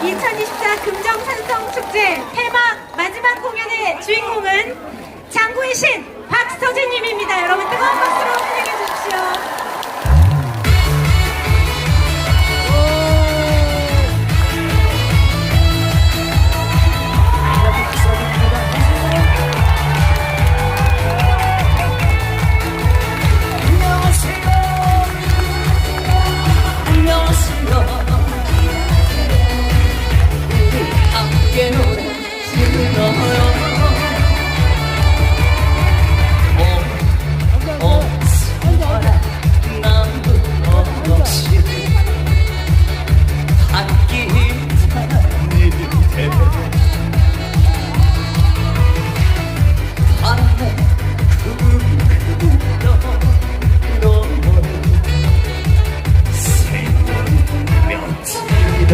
2024 금정산성축제 폐막 마지막 공연의 주인공은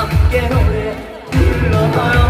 함께 노래 불러봐요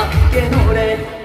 함께 노래